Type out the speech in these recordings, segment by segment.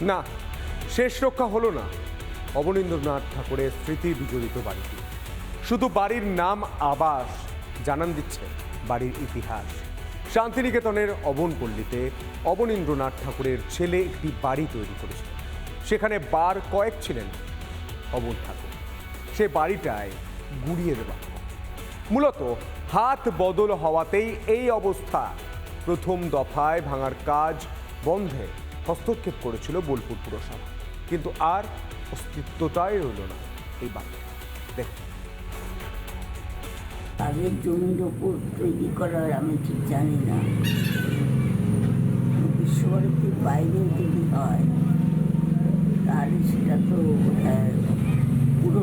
না, শেষ রক্ষা হলো না। অবনীন্দ্রনাথ ঠাকুরের স্মৃতি বিজড়িত বাড়িটি। শুধু বাড়ির নাম আবাস জানান দিচ্ছে বাড়ির ইতিহাস। শান্তিনিকেতনের অবনপল্লীতে অবনীন্দ্রনাথ ঠাকুরের ছেলে একটি বাড়ি তৈরি করেছিল সেখানে বার কয়েক ছিলেন অবন ঠাকুর। সে বাড়িটায় গুড়িয়ে দেওয়া মূলত হাত বদল হওয়াতেই এই অবস্থা প্রথম দফায় ভাঙার কাজ বন্ধে হস্তক্ষেপ করেছিল বোলপুর পুরসভা। কিন্তু আর অস্তিত্বটাই রইল না এই বাড়ি দেখুন। আগের জমির ওপর তৈরি করা আমি ঠিক জানি না। বিশ্বভারতীর বাইরেও যদি হয়, তাহলে সেটা তো পুরো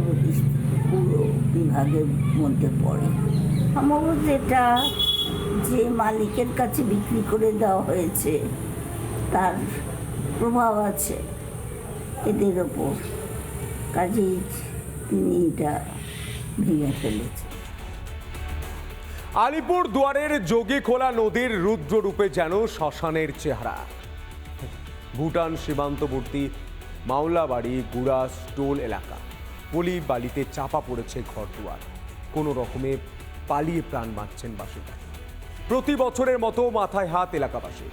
পুরো বিভাগের মধ্যে পড়ে। সম্ভবত এটা যে মালিকের কাছে বিক্রি করে দেওয়া হয়েছে তার প্রভাব আছে এদের ওপর। কাজেই তিনি এটা ভেঙে ফেলেছে। আলিপুর দুয়ারের যোগীখোলা নদীর রুদ্ররূপে যেন শ্মশানের চেহারা। ভুটান সীমান্তবর্তী মাওলাবাড়ি গুড়া স্টোল এলাকা। পলি বালিতে চাপা পড়েছে ঘরদুয়ার। কোনো রকমে পালিয়ে প্রাণ বাঁচছেন বাসিন্দা প্রতি বছরের মতো মাথায় হাত এলাকাবাসী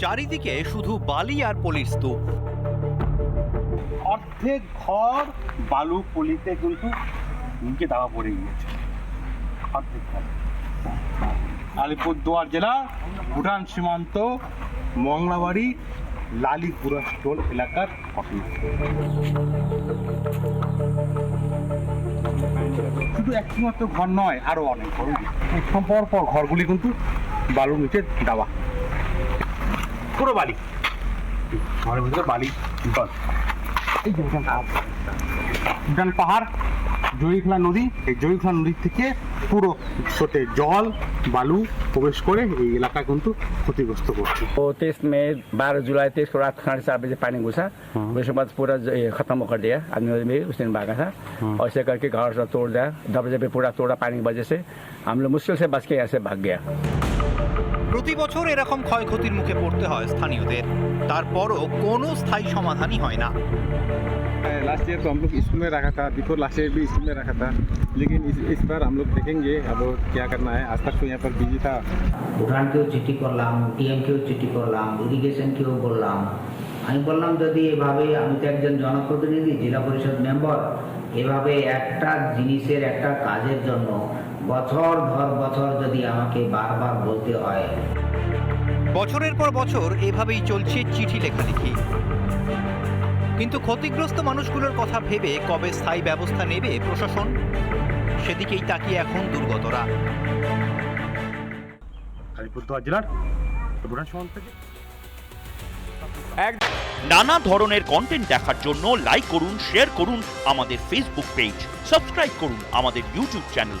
চারিদিকে শুধু বালি আর পলির স্তূপ। অর্ধেক ঘর বালু পলিতে কিন্তু নিচে দাবা পড়ে গিয়েছে। আলিপুরদুয়ার জেলা, ভুটান সীমান্ত, মংলাবাড়ি, লালিপুরা স্টোল এলাকার ঘটনা শুধু একটি মাত্র ঘর নয়, আরও অনেক ঘর। পর ঘরগুলি কিন্তু বালুর নিচে দাবা। পুরো বালি ঘরের ভিতরে বালি জল এই যে ভুটান পাহাড় ভুটান পাহাড় জয়ীখলা নদী এই জয়ীখলা নদী থেকে পুরো স্রোতে জল বালু প্রবেশ করে এই এলাকা কিন্তু ক্ষতিগ্রস্ত করছে तो तेईस मई बारह जुलाई तेईस को रात साढ़े चार बजे पानी घुसा उसके बाद पूरा ज- ये खत्म कर दिया आदमी भी उस दिन भागा था और ऐसे करके घर सब तोड़ दिया दरवाजे पे पूरा तोड़ा पानी की वजह से हम लोग मुश्किल से बच के यहाँ से भाग गया প্রতি বছর এরকম ক্ষয়ক্ষতির মুখে পড়তে হয় স্থানীয়দের তারপরও কোনো স্থায়ী সমাধানই হয় না लास्ट ईयर तो हम लोग स्कूल में रखा था बिफोर लास्ट ईयर भी स्कूल में रखा था लेकिन इस, इस बार हम लोग देखेंगे अब क्या करना है आज तक तो यहाँ पर बिजी था ভুটানকেও চিঠি করলাম ডিএমকেও চিঠি করলাম ইরিগেশনকেও বললাম আমি বললাম যদি এভাবে আমি তো একজন জনপ্রতিনিধি জেলা পরিষদ মেম্বার এভাবে একটা জিনিসের একটা কাজের জন্য বছর ধর বছর যদি আমাকে বারবার বলতে হয়। বছরের পর বছর এভাবেই চলছে চিঠি লেখালেখি। কিন্তু ক্ষতিগ্রস্ত মানুষগুলোর কথা ভেবে কবে স্থায়ী ব্যবস্থা নেবে প্রশাসন সেদিকেই তাকিয়ে এখন দুর্গতরা। আলিপুরদুয়ার জেলার ভুটান থেকে। এক নানা ধরনের কন্টেন্ট দেখার জন্য লাইক করুন শেয়ার করুন আমাদের ফেসবুক পেজ সাবস্ক্রাইব করুন আমাদের ইউটিউব চ্যানেল